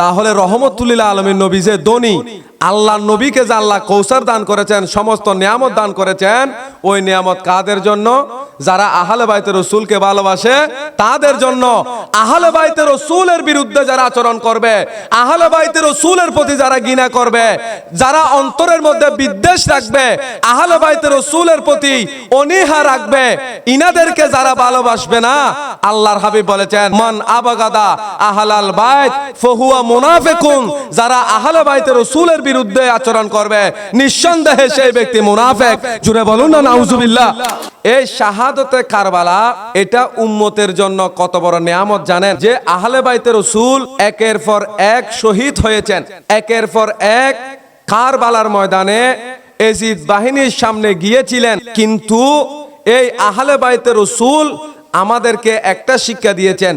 তাহলে রহমতুল্লিল্লা আলমীর নবী যে দনী আল্লাহ নবীকে যে আল্লাহ কৌসার দান করেছেন, সমস্ত নিয়ামত দান করেছেন, ওই নিয়ামত কাদের জন্য? যারা আহলে বাইতে রসুলকে ভালোবাসে, তাদের জন্য আহলে বাইতে রসুলের বিরুদ্ধে যারা আচরণ করবে, আহলে বাইতে রসুলের প্রতি যারা ঘৃণা করবে, যারা অন্তরের মধ্যে বিদ্বেষ রাখবে, আহলে বাইতে রসুলের প্রতি অনীহা রাখবে, ইনাদেরকে যারা ভালোবাসবে না, আল্লাহর হাবিব বলেছেন, মান আবাগাদা আহলাল বাইত, ফহুয়া মুনাফিকুন। যারা আহলে বাইতে রসুলের বিরুদ্ধে আচরণ করবে, নিঃসন্দেহে সেই ব্যক্তি মুনাফেক। জুড়ে বলুন না, নাউজুবিল্লাহ। এই শাহাদতে কারবালা, এটা উম্মতের জন্য কত বড় নিয়ামত জানেন? যে আহলে বাইতে রসুল একের পর এক শহীদ হয়েছেন, একের পর এক কারবালার ময়দানে এজিদ বাহিনীর সামনে গিয়েছিলেন। কিন্তু এই আহলে বাইতে রসুল আমাদেরকে একটা শিক্ষা দিয়েছেন,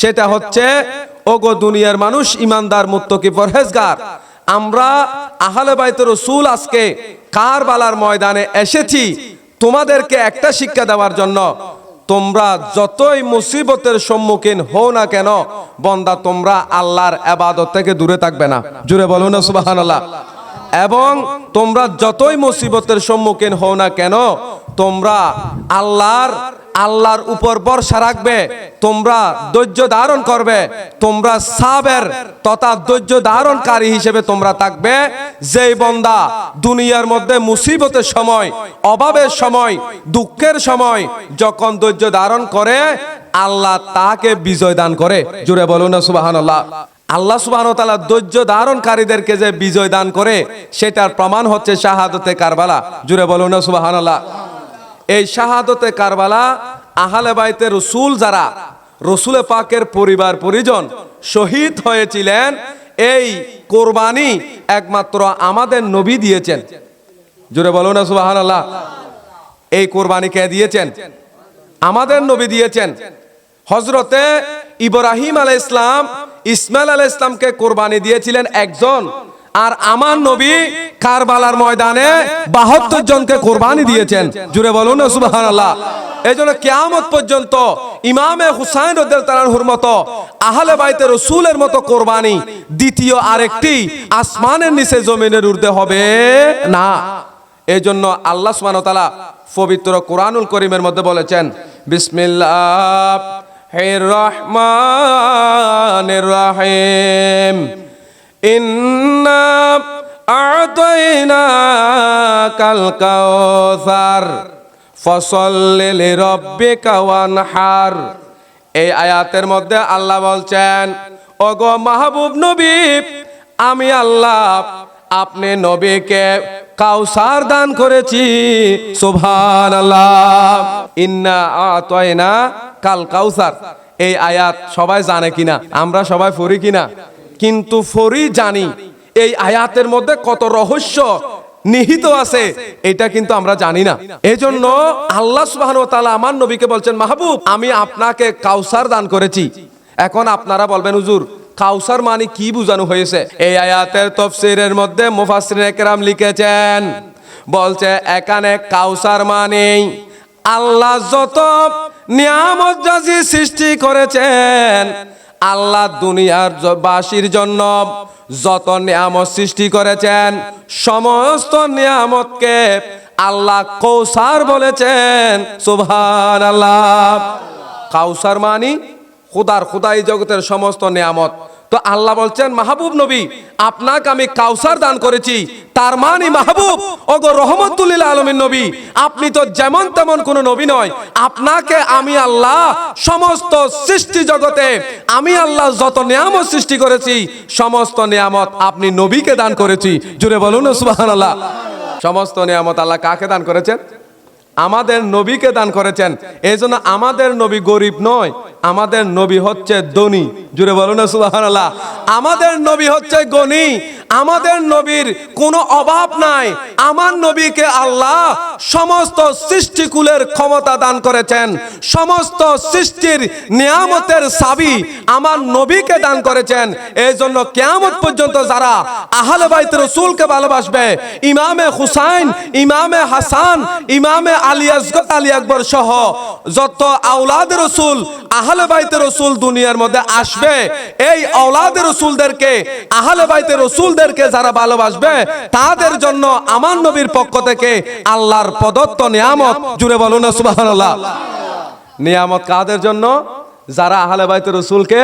সেটা হচ্ছে, ওগো দুনিয়ার মানুষ ইমানদার, মুত্তকি পরহেজগার। আমরা আহলে বাইতে রসুল আজকে কারবালার ময়দানে এসেছি তোমাদেরকে একটা শিক্ষা দেওয়ার জন্য, তোমরা যতই মুসিবতের সম্মুখীন হও না কেন, বন্দা তোমরা আল্লাহর আবাদত থেকে দূরে থাকবে না। জুড়ে বলো না, সুবহানাল্লাহ। এবং তোমরা যতই মুসিবতের সম্মুখীন হও না কেন, তোমরা আল্লাহর আল্লাহর উপর ভরসা রাখবে, তোমরা ধৈর্য ধারণ করবে, তোমরা সাবের তথা ধৈর্য ধারণকারী হিসেবে তোমরা থাকবে। যেই বন্দা দুনিয়ার মধ্যে মুসিবতের সময়, অভাবের সময়, দুঃখের সময় যখন ধৈর্য ধারণ করে, আল্লাহ তাকে বিজয় দান করে। জুড়ে বলুন না, সুবহানাল্লাহ। আল্লাহ সুবাহ তালা ধৈর্য ধারণকারীদেরকে যে বিজয় দান করে, সেটার প্রমাণ হচ্ছে শাহাদতে কারবালা। জুড়ে বলুন না সুবাহান আল্লাহ এই শাহাদতে কারবালা, আহলে বাইতে রসুল যারা, রসুলে পাকের পরিবার পরিজন শহীদ হয়েছিলেন, এই কোরবানি একমাত্র আমাদের নবী দিয়েছেন। জোরে বলো না সুবাহান আল্লাহ এই কোরবানি কে দিয়েছেন? আমাদের নবী দিয়েছেন। হজরতে ইব্রাহিম আলাই ইসলাম ইসমাইল আলাই ইসলামকে কোরবানি দিয়েছিলেন একজন। আর আমার নবী কারবালার ময়দানে বাহাত্তর জনকে কোরবানি দিয়েছেন। জুড়ে বলুন সুবাহান আল্লাহ এই জন্য কেয়ামত পর্যন্ত ইমামে হুসাইন রদ্দালহুর মতো আহলে বাইতে রসুলের মতো কোরবানি দ্বিতীয় আরেকটি আসমানের নিচে জমিনের উর্ধে হবে না। এই জন্য আল্লাহ ওয়া পবিত্র কোরআনুল করিমের মধ্যে বলেছেন, বিসমিল্লাহ হে রহমানির রহিম। ইন্না কাল কাউসার ফসল্লি লিরাব্বিকা ওয়ানহার। এই আয়াতের মধ্যে আল্লাহ বলছেন, ওগো মাহবুব নবী, আমি আল্লাহ আপনি নবীকে কাউসার দান করেছি। সুবহান আল্লাহ ইন্না আতয়না কাল কাউসার এই আয়াত সবাই জানে কিনা? আমরা সবাই ফরি কিনা? কিন্তু ফরি জানি। এই আয়াতের মধ্যে কত রহস্য নিহিত আছে, এটা কিন্তু আমরা জানি না। এই জন্য আল্লাহ তাআলা আমার নবীকে বলছেন, মাহবুব, আমি আপনাকে কাউসার দান করেছি। এখন আপনারা বলবেন, হুজুর, কাউসার মানে কি বোঝানো হয়েছে? এই আয়াতের তফসিরের মধ্যে মুফাসসিরিন একরাম লিখেছেন, বলছে, এখানে কাউসার মানে আল্লাহ যত নিয়ামত সৃষ্টি করেছেন, আল্লাহ দুনিয়ার বাসীর জন্য যত নিয়ামত সৃষ্টি করেছেন, সমস্ত নিয়ামতকে আল্লাহ কৌসার বলেছেন। সুভান আল্লাহ কাউসার মানি, খুদার খুদাই জগতের সমস্ত নিয়ামত। তো আল্লাহ বলছেন, মাহবুব নবী, আপনাকে আমি কাউসার দান করেছি। তার মানে মাহবুব, ওগো রহমতুল্লিল আলমীর নবী, আপনি তো যেমন তেমন কোনো নবী নয়। আপনাকে আমি আল্লাহ সমস্ত সৃষ্টি জগতে, আমি আল্লাহ যত নিয়ামত সৃষ্টি করেছি, সমস্ত নিয়ামত আপনি নবীকে দান করেছি। জুড়ে বলুন সুবাহান আল্লাহ সমস্ত নিয়ামত আল্লাহ কাকে দান করেছেন? আমাদের নবীকে দান করেছেন। এই জন্য আমাদের নবী গরিব নয়, আমাদের নবী হচ্ছে ধনী। জুড়ে বলুন সুবহানাল্লাহ। আমাদের নবী হচ্ছে গনি। আমাদের নবীর কোনো অভাব নাই। আমার নবীকে আল্লাহ সমস্ত সৃষ্টিকুলের ক্ষমতা দান করেছেন। সমস্ত সৃষ্টির নিয়ামতের সাবি আমার নবীকে দান করেছেন। এই জন্য কেয়ামত পর্যন্ত যারা আহলে বাইত রসুলকে ভালোবাসবে, ইমামে হুসাইন, ইমামে হাসান, ইমামে আলী আসগর আলী আকবর সহ যত আউলাদ রসুল, আহলে বাইতে রসুল দুনিয়ার মধ্যে আসবে, এই আউলাদ রসুলদেরকে, আহলে বাইতে রসুলদেরকে যারা ভালোবাসবে, তাদের জন্য আমার নবীর পক্ষ থেকে আল্লাহর প্রদত্ত নিয়ামত। জুড়ে বলুন সুবাহ নিয়ামত কাদের জন্য? যারা আহলে বাইতে রসুলকে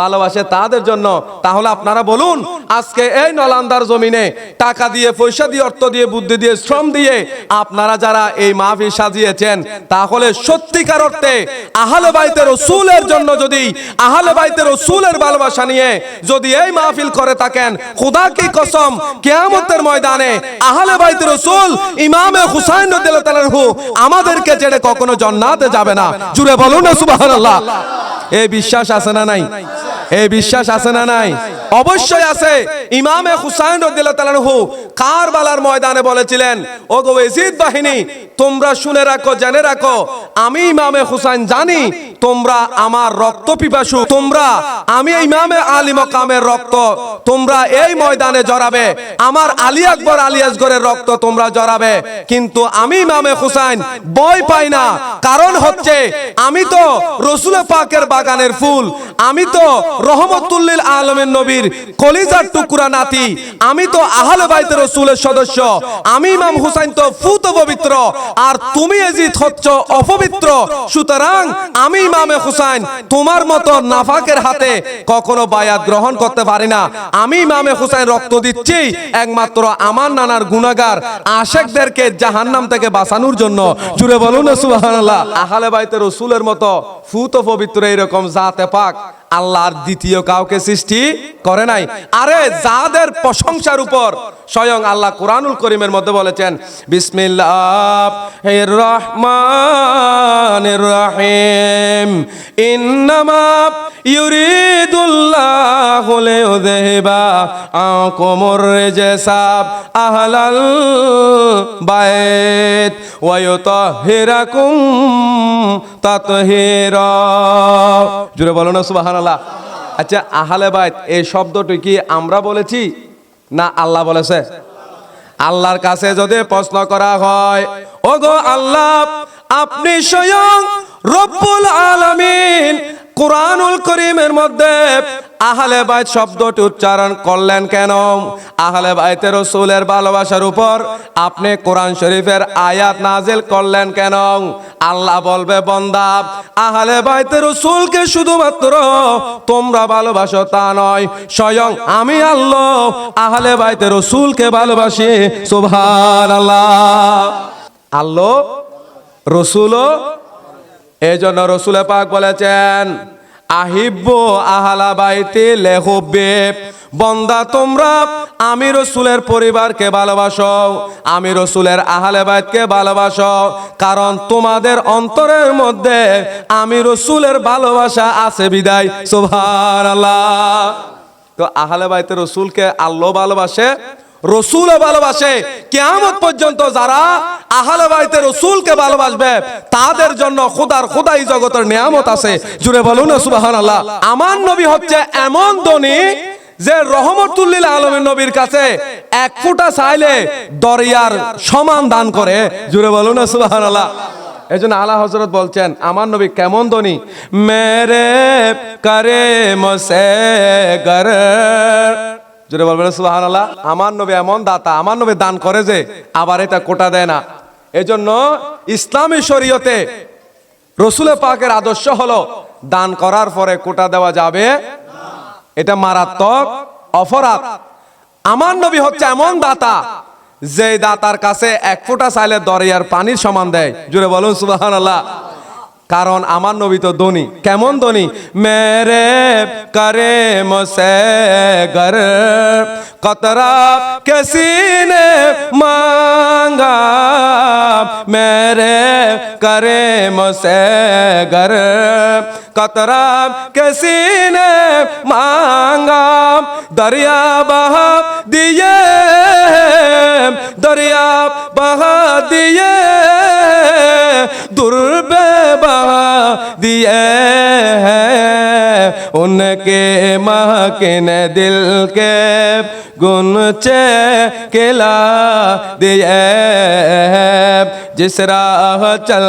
ভালোবাসে তাদের জন্য, তাহলে আপনারা বলুন, আজকে এই নলান্দার জমিনে টাকা দিয়ে, পয়সা দিয়ে, অর্থ দিয়ে, বুদ্ধি দিয়ে, শ্রম দিয়ে আপনারা যারা এই মাহফিল সাজিয়েছেন, তাহলে সত্যিকার অর্থে আহলে বাইতে রসুলের জন্য যদি, আহলে বাইতে রসুলের ভালোবাসা নিয়ে যদি এই মাহফিল করে থাকেন, খুদা কি কসম, কেয়ামতের ময়দানে আহলে বাইতে রসুল ইমামে হুসাইন আমাদেরকে ছেড়ে কখনো জান্নাতে যাবে না। জুড়ে বলুন সুবহানাল্লাহ। এই বিশ্বাস আছে না নাই? এই বিশ্বাস আছে না নাই? অবশ্যই আছে। ইমামে হুসাইন রাদিয়াল্লাহু তাআলা হু কারবালার ময়দানে বলেছিলেন ও গো ইয়াজিদ বাহিনী, তোমরা শুনে রাখো, জেনে রাখো। আমি ইমামে হুসাইন জানি, তোমরা আমার রক্ত পিপাসু। তোমরা, আমি ইমামে আলী মকামের রক্ত। তোমরা এই ময়দানে জড়াবে। আমার আলী আকবর আলী আসগরের রক্ত তোমরা জড়াবে। কিন্তু আমি ইমামে হুসাইন ভয় পাই না। কারণ হচ্ছে, আমি তো রসুল পাকের বাগানের ফুল। আমি তো রহমতুল্লিল আলমের নবীর কলিজার টুকুরা নাতি। আমি তো আহলে বাইতে রসুলের সদস্য। আমি ইমাম হুসাইন তো ফুত পবিত্র। আর তুমি এজিদ হচ্ছ অপবিত্র। সুতরাং আমি ইমামে হুসাইন তোমার মতো নাফাকের হাতে কখনো বায়াত গ্রহণ করতে পারি না। আমি ইমামে হুসাইন রক্ত দিচ্ছি একমাত্র আমার নানার গুনাগার আশেকদেরকে জাহান্নাম থেকে বাঁচানোর জন্য। জুড়ে বলুন সুবহানাল্লাহ। আহলে বাইতে রসুলের মতো ফুত পবিত্র এরকম জাতে পাক আল্লাহর দ্বিতীয় কাউকে সৃষ্টি করে নাই। আরে যাদের প্রশংসার উপর স্বয়ং আল্লাহ কোরআনুল করিমের মধ্যে বলেছেন তাতহীরা। জুড়ে বলো না, সুবহানাল্লাহ। আচ্ছা আহালে বাইত, এই শব্দটি কি আমরা বলেছি না আল্লাহ বলেছে? আল্লাহর কাছে যদি প্রশ্ন করা হয়, ওগো আল্লাহ, আপনি স্বয়ং রব্বুল আলামিন কোরআনুল করিমের মধ্যে আহলে বাইত শব্দটি উচ্চারণ করলেন কেন? আহলে বাইতে রসুলের ভালোবাসার উপর আপনি কোরআন শরীফের আয়াত নাজিল করলেন কেন? আল্লাহ বলবে, বন্দা, আহলে বাইতে রসুলকে শুধুমাত্র তোমরা ভালোবাসো তা নয়, স্বয়ং আমি আল্লাহ আহলে বাইতে রসুলকে ভালোবাসি। সুভান আল্লাহ আল্লাহ, রসুলও এই জন্য রসুলে পাক বলেছেন আহিব্য আহালা বাইতে লেহবে বন্দা, তোমরা আমি রসুলের পরিবারকে ভালোবাসো, আমি রসুলের আহলে বাইতকে ভালোবাসো, কারণ তোমাদের অন্তরের মধ্যে আমি রসুলের ভালোবাসা আছে বিদায়। আল্লাহ তো আহলে বাইতে রসুলকে আল্লাহ ভালোবাসে, রসুলও ভালোবাসে। কেয়ামত পর্যন্ত যারা আহলে বাইতে রসুলকে ভালোবাসবে, তাদের জন্য খোদার খোদাই জগতের নিয়ামত আছে। জুড়ে বলুন সুবাহান আল্লাহ আমার নবী হচ্ছে এমন ধনী যে রহমতুল্লিল আলমের নবীর কাছে এক ফুটা চাইলে দরিয়ার সমান দান করে। জুড়ে বলুন সুবাহান আল্লাহ এই জন্য আলা হজরত বলছেন, আমার নবী কেমন ধনী? মেরে করে মসে গর জোরে বলবেন আল্লাহ আমার নবী এমন দাতা, আমার নবী দান করে যে, আবার এটা কোটা দেয় না। এজন্য ইসলামী শরীয়তে রসুলে পাকের আদর্শ হলো দান করার পরে কোটা দেওয়া যাবে এটা মারাত্মক অপরাধ। আমার নবী হচ্ছে এমন দাতা যে দাতার কাছে এক ফোঁটা চাইলে দরিয়ার পানির সমান দেয়। জুড়ে বলুন সুবাহ আল্লাহ কারণ আমার নবী তো ধনী। কেমন ধনী? মেরে করে মসে গর কতরা কেসিনে মাঙ্গা। মেরে করে মসে গর কতরা কেসিনে মাঙ্গা। দরিয়া বহা দিয়ে, দরিয়া বহা দিয়ে। दुर्बे बहा दिए हैं उनके महकिन दिल के गुनचे किला दिए जिस राह चल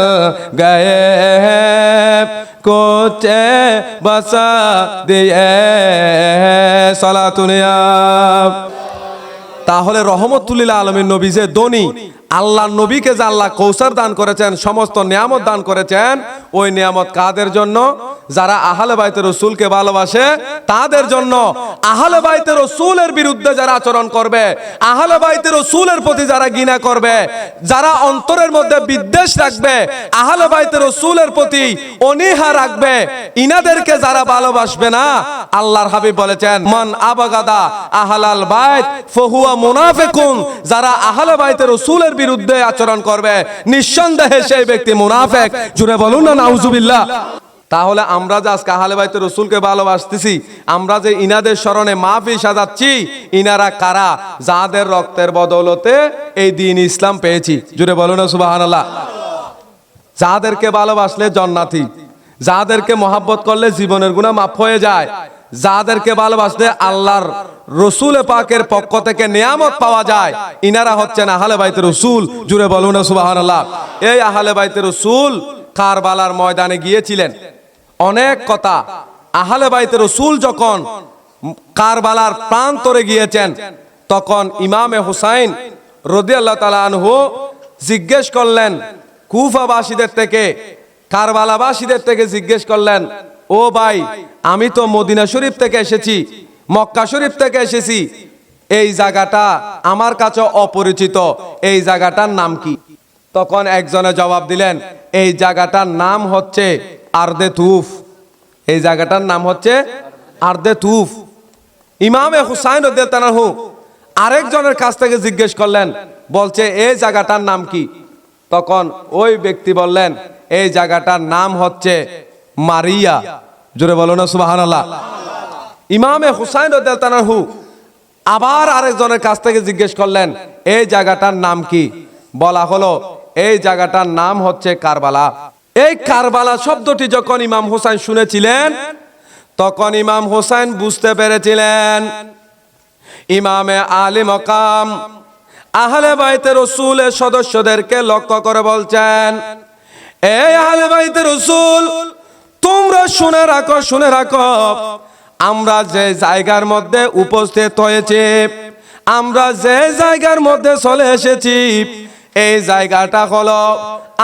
गए हैं कोचे बसा दिए सला तुनिया তাহলে রহমতুল্লিল আলমীর নবী যে দনি আল্লাহ নবীকে যে আল্লাহ কৌসার দান করেছেন, সমস্ত নিয়ামত দান করেছেন, ওই নিয়ামত কাদের জন্য? যারা আহলে বাইতে রসুলকে ভালোবাসে, তাদের জন্য। আহলে বাইতে রসুলের বিরুদ্ধে যারা আচরণ করবে, আহলে বাইতে রসুলের প্রতি যারা ঘৃণা করবে, যারা অন্তরের মধ্যে বিদ্বেষ রাখবে, আহলে বাইতে রসুলের প্রতি অনীহা রাখবে, ইনাদেরকে যারা ভালোবাসবে না, আল্লাহর হাবিব বলেছেন, মান আবাগাদা আহলাল বাইত, ফহুয়া মুনাফিকুন। যারা আহলে বাইতে রসুলের বিরুদ্ধে আচরণ করবে। নিঃসন্দেহে সেই ব্যক্তি মুনাফেক। জুড়ে বলুন না, নাউজুবিল্লাহ। তাহলে আমরা যে আজকে আহলে বাইতে রসুলকে ভালোবাসতেছি, আমরা যে ইনাদের স্মরণে মাহফিল সাজাচ্ছি, ইনারা কারা? যাদের রক্তের বদৌলতে এই দিন ইসলাম পেয়েছি। জুড়ে বলুন সুবহানাল্লাহ। যাদেরকে ভালোবাসলে জন্নাতি, যাদেরকে মহাব্বত করলে জীবনের গুণা মাফ হয়ে যায়। যাদেরকে ভালোবাসতে আল্লাহর রসুল পাকের পক্ষ থেকে নিয়ামত পাওয়া যায়, ইনারা হচ্ছেন আহলে বাইতে রসুল জুড়ে বলুন আল্লাহ এই আহলে বাইতে রসুল কারবালার ময়দানে গিয়েছিলেন। অনেক কথা। আহলে বাইতে রসুল যখন কারবালার প্রান্তরে গিয়েছেন, তখন ইমামে হুসাইন রদি আল্লাহ তালা আনহু জিজ্ঞেস করলেন, কুফাবাসীদের থেকে, কারবালাবাসীদের থেকে জিজ্ঞেস করলেন ও ভাই, আমি তো মদিনা শরীফ থেকে এসেছি, মক্কা শরীফ থেকে এসেছি। এই জায়গাটা আমার কাছে অপরিচিত, এই জায়গাটার নাম কি? তখন একজনে জবাব দিলেন, এই জায়গাটার নাম হচ্ছে আর্দে তুফ। এই জায়গাটার নাম হচ্ছে আর্দে তুফ। ইমামে হুসাইন রদিয়াল্লাহু আরেকজনের কাছ থেকে জিজ্ঞেস করলেন, বলছে, এই জায়গাটার নাম কি? তখন ওই ব্যক্তি বললেন, এই জায়গাটার নাম হচ্ছে মারিয়া। জোরে বলো না, সুবহানাল্লাহ। ইমামে হুসাইন হু আবার আরেকজনের কাছ থেকে জিজ্ঞেস করলেন, এই জায়গাটার নাম কি? বলা হলো, এই জায়গাটার নাম হচ্ছে কারবালা। এই কারবালা শব্দটি যখন ইমাম হুসাইন শুনেছিলেন, তখন ইমাম হোসেন বুঝতে পেরেছিলেন, ইমামে আলী মকাম আহলে বাইতে রসুলের সদস্যদেরকে লক্ষ্য করে বলছেন, এই আহলে বাইতে রসুল তোমরা শুনে রাখো শুনে রাখো। আমরা যে জায়গার মধ্যে উপস্থিত হয়েছে, আমরা যে জায়গার মধ্যে চলে এসেছি, এই জায়গাটা হলো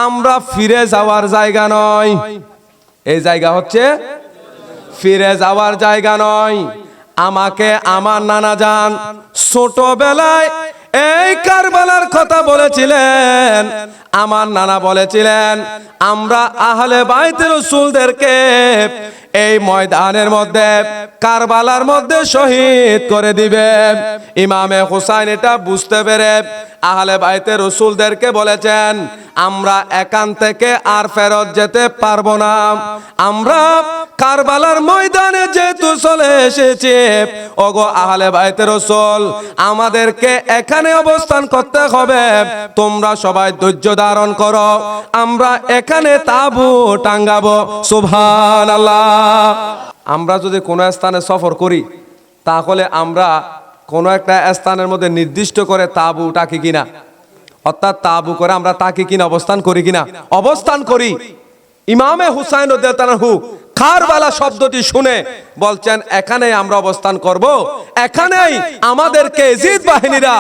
আমরা ফিরে যাওয়ার জায়গা নয়। এই জায়গা হচ্ছে ফিরে যাওয়ার জায়গা নয়। আমাকে আমার নানা যান ছোটবেলায় এই কারবালার কথা বলেছিলেন। আমার নানা বলেছিলেন, আমরা আহলে বাইতে রসুলদেরকে এই ময়দানের মধ্যে, কারবালার মধ্যে শহীদ করে দিবে। ইমামে হুসাইন এটা বুঝতে পেরে আহলে বাইতে রসুলদেরকে বলেছেন, আমরা এখান থেকে আর ফেরত যেতে পারব না। আমরা কারবালার ময়দানে যেহেতু চলে এসেছি, ওগো আহলে বাইতে রসুল, আমাদেরকে এখানে অবস্থান করতে হবে। তোমরা সবাই ধৈর্য ধারণ কর। আমরা এখানে তাবু টাঙ্গাবো। সুভান আমরা যদি কোনো স্থানে সফর করি, তাহলে আমরা কোনো একটা স্থানের মধ্যে নির্দিষ্ট করে তাবু টাকি কিনা? অর্থাৎ তাবু করে আমরা তাকে কিনা, অবস্থান করি কিনা? অবস্থান করি। ইমামে হুসাইন খারবালা শব্দটি শুনে বলছেন এখানে আমরা অবস্থান করব। এখানেই আমাদেরকে জিদ বাহিনীরা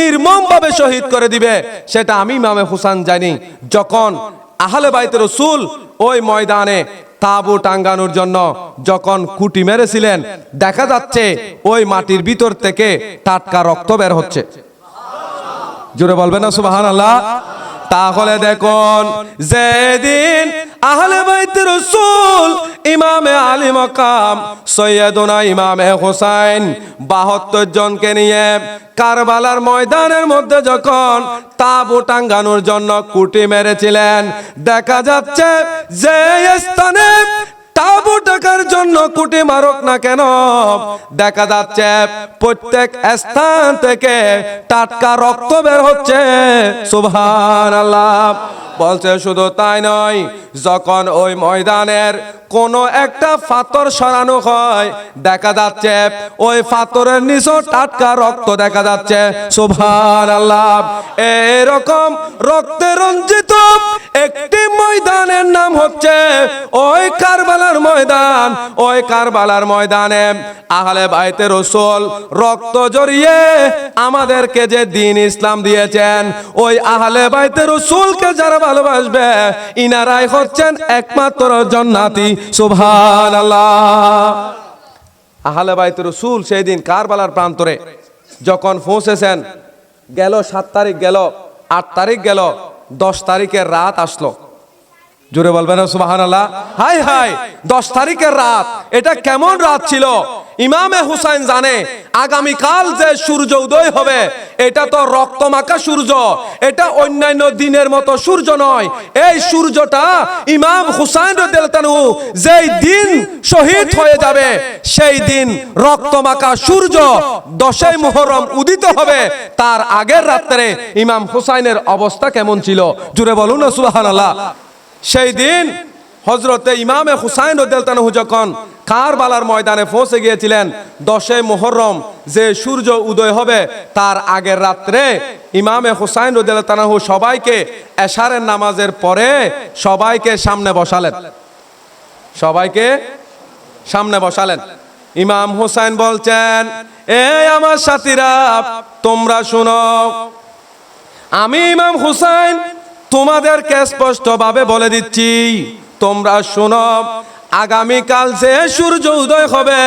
নির্মম ভাবে শহীদ করে দিবে। সেটা আমি মামে হুসান জানি। যখন আহলে বাইতে রসুল ওই ময়দানে তাবু টাঙ্গানোর জন্য যখন কুটি মেরেছিলেন, দেখা যাচ্ছে ওই মাটির ভিতর থেকে টাটকা রক্ত বের হচ্ছে। জোরে বলবেন না সুবাহান আল্লাহ তাহলে দেখুন, যেদিন আহলে বাইত রসুল ইমামে আলী মকাম, সৈয়দনা ইমামে হোসাইন বাহাত্তর জনকে নিয়ে কারবালার ময়দানের মধ্যে যখন তাবু টাঙ্গানোর জন্য কুটি মেরেছিলেন, দেখা যাচ্ছে যে স্থানে টাকার জন্য কুটি মারক না কেন? দেখা যাচ্ছে প্রত্যেক স্থান থেকে টাটকা রক্ত বের হচ্ছে। সুবহান আল্লাহ বলছে শুধু তাই নয়, যখন ওই ময়দানের কোন একটা ফাতর সরানো হয়, দেখা যাচ্ছে ওই ফাতরের নিচে টাটকা রক্ত দেখা যাচ্ছে। সুবহান আল্লাহ এরকম রক্তে রঞ্জিত একটি ময়দানের নাম হচ্ছে ওই কারবালার ময়দান। ওই কারবালার ময়দানে আহলে বাইতে রসুল রক্ত জড়িয়ে আমাদেরকে যে দিন ইসলাম দিয়েছেন, ওই আহলে বাইতে রসুলকে যারা ভালোবাসবে, ইনারাই হচ্ছেন একমাত্র জন্নাতি সুবহান আল্লাহ আহলে বাইতে রসুল সেই দিন কারবালার প্রান্তরে যখন পৌঁছেছেন, গেল সাত তারিখ গেল, আট তারিখ গেল, দশ তারিখের রাত আসলো। জোরে বলবেন সুবাহান আল্লাহ হাই হাই দশ তারিখের রাত, এটা কেমন রাত ছিল? ইমামে হুসাইন জানে, আগামীকাল যে সূর্য উদয় হবে, এটা তো রক্তমাখা সূর্য, এটা অন্যান্য দিনের মতো সূর্য নয়। এই সূর্যটা ইমাম হুসাইন রাদিয়াল্লাহু যেই দিন শহীদ হয়ে যাবে, সেই দিন রক্তমাখা সূর্য দশই মুহররম উদিত হবে। তার আগের রাত্রে ইমাম হুসাইনের অবস্থা কেমন ছিল? জুড়ে বলুন না, সুবহানাল্লাহ। সেই দিন হজরতে ইমামে হুসাইন রদালতানহু যখন কারবালার ময়দানে পৌঁছে গিয়েছিলেন দশে মোহরম যে সূর্য উদয় হবে, তার আগের রাত্রে ইমামে হুসাইন রদালতানহু সবাইকে এশারের নামাজের পরে সবাইকে সামনে বসালেন। সবাইকে সামনে বসালেন। ইমাম হুসাইন বলছেন এ আমার সাথীরা, তোমরা শুনো, আমি ইমাম হুসাইন তোমাদেরকে স্পষ্টভাবে বলে দিচ্ছি? তোমরা শোনো, আগামীকাল যে সূর্য উদয় হবে,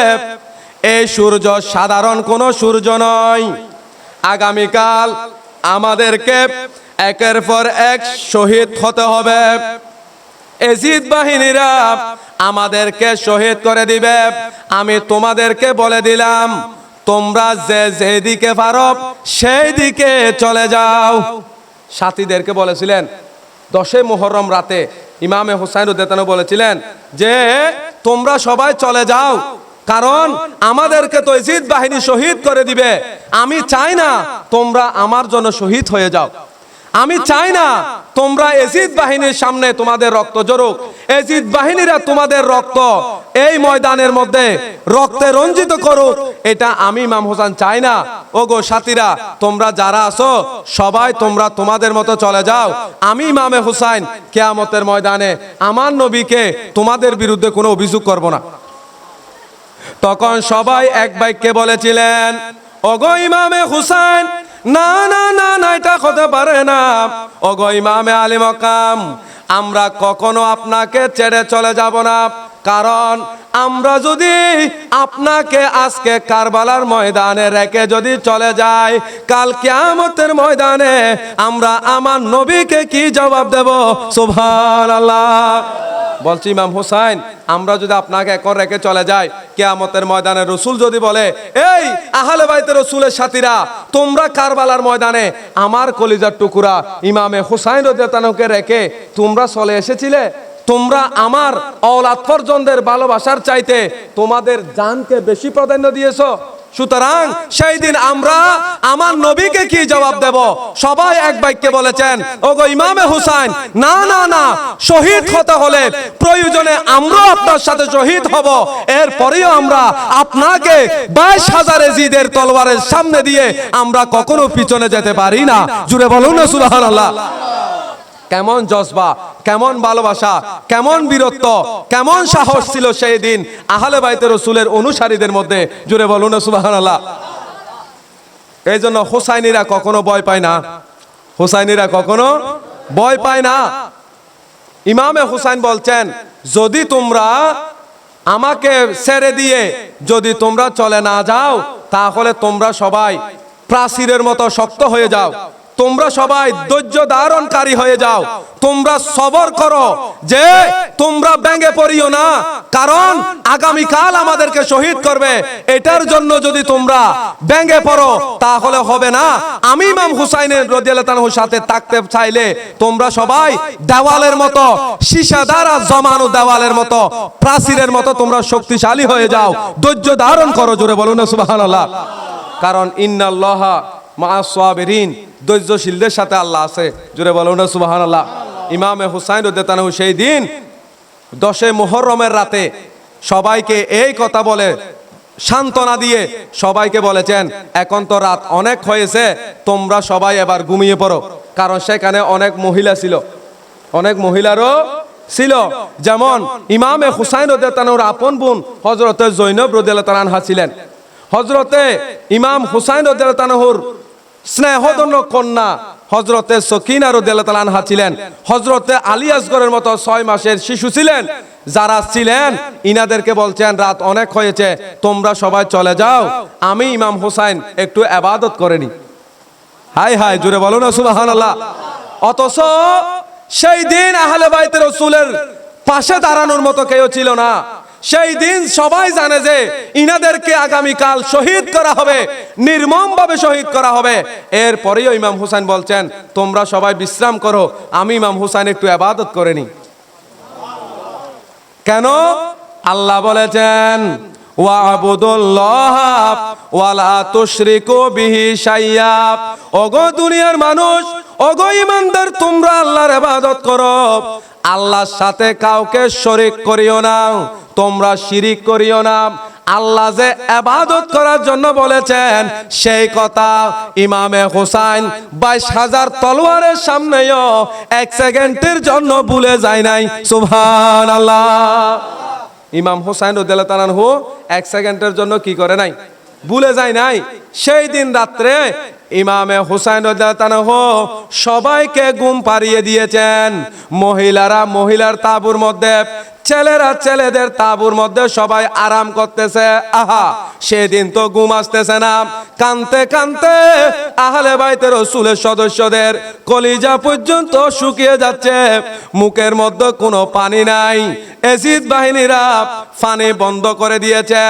এই সূর্য সাধারণ কোনো সূর্য নয়। আগামীকাল আমাদেরকে একের পর এক শহীদ হতে হবে। এজিদ বাহিনীরা আমাদেরকে শহীদ করে দিবে। আমি তোমাদেরকে বলে দিলাম, তোমরা যে যেদিকে পারো সেই দিকে চলে যাও। সাথীদেরকে বলেছিলেন দশে মোহরম রাতে ইমামে হোসাইন উদ্দেতানো বলেছিলেন যে, তোমরা সবাই চলে যাও, কারণ আমাদেরকে তো ইজিদ বাহিনী শহীদ করে দিবে। আমি চাই না তোমরা আমার জন্য শহীদ হয়ে যাও। আমি চাই না তোমরা এজিদ বাহিনীর সামনে তোমাদের রক্ত জড়ুক এজিদ বাহিনীরা তোমাদের রক্ত। এই ময়দানের মধ্যে রক্তে রঞ্জিত করুক। এটা আমি ইমাম হোসেন চাই না। ও গো সাথীরা তোমরা যারা আছো সবাই তোমরা তোমাদের মতো চলে যাও। আমি ইমামে হুসাইন কেয়ামতের ময়দানে। আমার নবীকে তোমাদের বিরুদ্ধে কোনো অভিযোগ করব না। তখন সবাই এক বাক্যে বলেছিলেন ওগো ইমামে হুসাইন না না না না, এটা হতে পারে না। ওগো ইমামে আলী মকাম আমরা কখনো আপনাকে ছেড়ে চলে যাব না। কারণ আমরা যদি আপনাকে আজকে কারবালার ময়দানে রেখে যদি চলে যাই, কাল কিয়ামতের ময়দানে আমরা আমার নবীকে কি জবাব দেব? সুবহান আল্লাহ বলছি, ইমাম হুসাইন, আমরা যদি আপনাকে এখন রেখে চলে যাই, কেয়ামতের ময়দানে রসুল যদি বলে, এই আহলে বাইতে রসুলের সাথীরা, তোমরা কারবালার ময়দানে আমার কলিজার টুকুরা ইমামে হুসাইন রেখে তোমরা চলে এসেছিলে? তোমরা আমার অলাৎ পর্যন্তের ভালোবাসার চাইতে তোমাদের জানকে বেশি প্রাধান্য দিয়েছ। সুতরাং সেই দিন আমরা আমার নবীকে কি জবাব দেব? সবাই এক বাক্যে বলেছেন, ওগো ইমামে হুসাইন, না না না, শহীদ হতে হলে প্রয়োজনে আমরা আপনার সাথে শহীদ হব। এরপরেও আমরা আপনাকে বাইশ হাজার এজিদের তলোয়ারের সামনে দিয়ে আমরা কখনো পিছনে যেতে পারি না। জুড়ে বলুন না সুবহানাল্লাহ। কেমন জজবা, কেমন ভালোবাসা, কেমন বীরত্ব, কেমন সাহস ছিল সেই দিন আহলে বাইতে রসুলের অনুসারীদের মধ্যে। জুড়ে বলুন সুবহানাল্লাহ। এই জন্য হোসাইনিরা কখনো ভয় পায় না। হোসাইনিরা কখনো ভয় পায় না। ইমামে হুসাইন বলছেন, যদি তোমরা আমাকে ছেড়ে দিয়ে যদি তোমরা চলে না যাও, তাহলে তোমরা সবাই প্রাচীরের মতো শক্ত হয়ে যাও। তোমরা সবাই ধৈর্য ধারণকারী হয়ে যাও। তোমরা সবর করো যে তোমরা ব্যাঙ্গে পড়িও না। কারণ আগামী কাল আমাদেরকে শহীদ করবে। এটার জন্য যদি তোমরা ব্যাঙ্গে পড়ো, তাহলে হবে না। আমি ইমাম হুসাইনের রদিয়াল্লাহু সাথে থাকতে চাইলে তোমরা সবাই দেওয়ালের মতো, সীসা দ্বারা জমানো দেওয়ালের মতো, প্রাচীরের মতো তোমরা শক্তিশালী হয়ে যাও। ধৈর্য ধারণ করো, জোরে বলুন না সুবহানাল্লাহ। কারণ ইন্নাল্লাহা মা সাবিরিন। ধৈর্যশীলদের সাথে আল্লাহ আছে। জোরে বলুন না, সুবহানাল্লাহ। ইমামে হুসাইন রদিয়াল্লাহু সেই দিন, দশে মোহররমের রাতে সবাইকে এই কথা বলে, সান্ত্বনা দিয়ে সবাইকে বলেছেন, এখন তো রাত অনেক হয়েছে, তোমরা সবাই এবার ঘুমিয়ে পড়ো। কারণ সেখানে অনেক মহিলা ছিল। অনেক মহিলারও ছিল। যেমন ইমামে হুসাইন রদিয়াতানুর আপন বোন হজরতে জৈনব রদিয়াল্লাহ ছিলেন। হজরতে ইমাম হুসাইন রদিয়াল্লাহুর স্নেহদন্য কন্যা হজরতে সকিনা আনহা ছিলেন। হজরতে আলী আসগরের মতো ছয় মাসের শিশু ছিলেন। যারা ছিলেন, ইনাদেরকে বলছেন, রাত অনেক হয়েছে, তোমরা সবাই চলে যাও। আমি ইমাম হুসাইন, একটু আবাদত করেনি হাই হাই জুড়ে বলো না সুবাহান আল্লাহ অথচ সেই দিন আহলে বাইতের রসুলের পাশে দাঁড়ানোর মতো কেউ ছিল না। সেই দিন সবাই জানে যে ইনাদেরকে আগামীকাল শহীদ করা হবে নির্মম ভাবে শহীদ করা হবে। এরপরেও ইমাম হুসাইন বলছেন, তোমরা সবাই বিশ্রাম করো, আমি ইমাম হুসাইন একটু আবাদত করে নি কেন? আল্লাহ বলেছেন ওয়ালা তুশরিকু বিহি শাইয়া ওগো দুনিয়ার মানুষ ওগো ইমানদার, তোমরা আল্লাহর ইবাদত করো। আল্লাহর সাথে কাউকে শরিক করিও না, তোমরা শিরিক করিও না। আল্লাহ যে আবাদত করার জন্য বলেছেন, সেই কথা ইমামে হোসাইন বাইশ হাজার তলোয়ারের সামনেও এক সেকেন্ডের জন্য ভুলে যায় নাই। সুবহান আল্লাহ ইমাম হোসাইন রদিয়াল্লাহু এক সেকেন্ডের জন্য কি করে নাই? ভুলে যায় নাই। সেই দিন রাত্রে ইমামে হুসাইন সবাইকে গুম পাড়িয়ে দিয়েছেন। মহিলারা মহিলার তাবুর মধ্যে ছেলেরা ছেলেদের তাঁবুর মধ্যে সবাই আরাম করতেছে। আহা, সেদিন তো ঘুম আসতেছে না। কানতে কানতে আহলে বাইতের রসুলের সদস্যদের কলিজা পর্যন্ত শুকিয়ে যাচ্ছে। মুখের মধ্যে কোনো পানি নাই। এজিদ বাহিনীরা পানি বন্ধ করে দিয়েছে।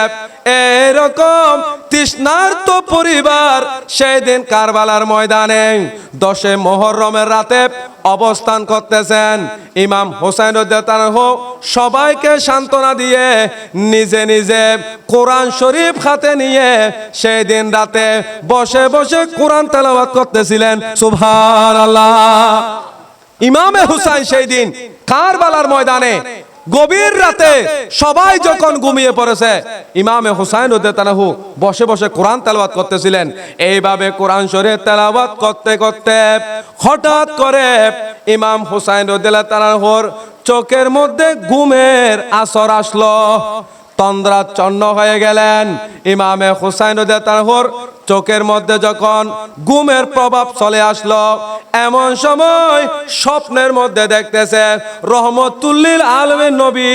এরকম তৃষ্ণার্ত পরিবার সেই দিন কারবালার ময়দানে দশে মোহরমের রাতে অবস্থান করতেছেন। ইমাম হোসেন হোক সবাইকে সান্ত্বনা দিয়ে নিজে নিজে কোরআন শরীফ হাতে নিয়ে সেই দিন রাতে বসে বসে কোরআন তেলাবাদ করতেছিলেন। সুভার আল্লাহ ইমামে হুসাইন সেই দিন কারবালার ময়দানে গভীর রাতে সবাই যখন ঘুমিয়ে পড়েছে ইমামে হুসাইন তানাহু বসে বসে কোরআন তেলাওয়াত করতেছিলেন। এইভাবে কোরআন শরীফ তেলাওয়াত করতে করতে হঠাৎ করে ইমাম হুসাইন তানাহুর চোখের মধ্যে ঘুমের আসর আসলো। তন্দ্রাচ্ছন্ন হয়ে গেলেন। ইমামে হুসাইন তানহুর চোখের মধ্যে যখন গুমের প্রভাব চলে আসলো, এমন সময় স্বপ্নের মধ্যে দেখতেছে, রহমতুল্লিল আলমের নবী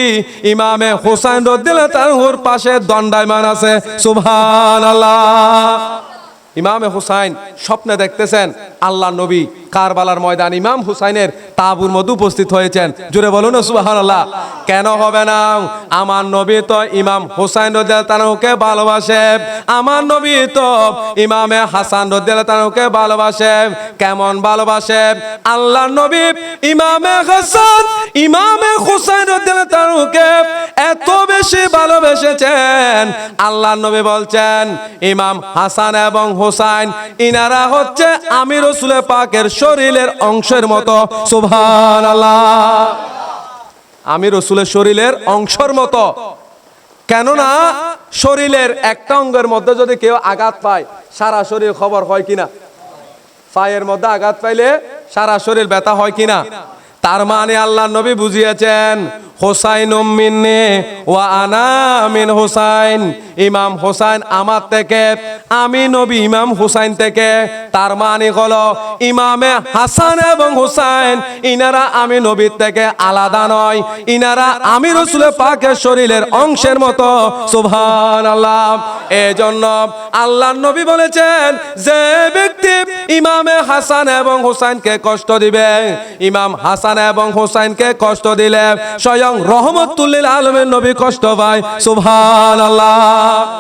ইমামে হুসাইন রদ্দিল্লা তানহুর পাশে দণ্ডায়মান আছে। সুবহান আল্লাহ ইমামে হুসাইন স্বপ্নে দেখতেছেন আল্লাহ নবী কারবালার ময়দান ইমাম হুসাইনের তাবুর মধ্যে উপস্থিত হয়েছেন। জুড়ে বলুন সুবাহান আল্লাহ কেন হবে না? আমার নবী তো ইমাম হুসাইন রদিয়ালতানুকে ভালোবাসে। আমার নবী তো ইমামে হাসান রদিয়ালতানুকে ভালোবাসে। কেমন ভালোবাসে? আল্লাহ নবী ইমামে হাসান, ইমামে হুসাইন রদিয়ালতানুকে এত বেশি ভালোবেসেছেন। আল্লাহ নবী বলছেন, ইমাম হাসান এবং হুসাইন, ইনারা হচ্ছে আমি রসুলে পাকের শরীরের অংশের মতো। সুভান আমি রসুলের শরীরের অংশের মতো। কেননা, শরীরের একটা অঙ্গের মধ্যে যদি কেউ আঘাত পায়, সারা শরীর খবর হয় কিনা? পায়ের মধ্যে আঘাত পাইলে সারা শরীর ব্যথা হয় কিনা? তার মানে আল্লাহ নবী বুঝিয়েছেন হোসাইন মিন্নি ওয়া আনা মিন হোসাইন। ইমাম হোসাইন আমার থেকে, আমি নবী ইমাম হুসাইন থেকে। তার মানে হলো ইমামে হাসান এবং হুসাইন, ইনারা আমি নবীর থেকে আলাদা নয়। ইনারা আমি রসুল পাকের শরীরের অংশের মতো। সুবহান আল্লাহ এজন্য আল্লাহ নবী বলেছেন, যে ব্যক্তি ইমামে হাসান এবং হুসাইনকে কষ্ট দিবে, ইমাম হাসান এবং হুসাইনকে কষ্ট দিলে স্বয়ং রহমতুল্লিল আলমের নবী কষ্ট পায়। সুভান আল্লাহ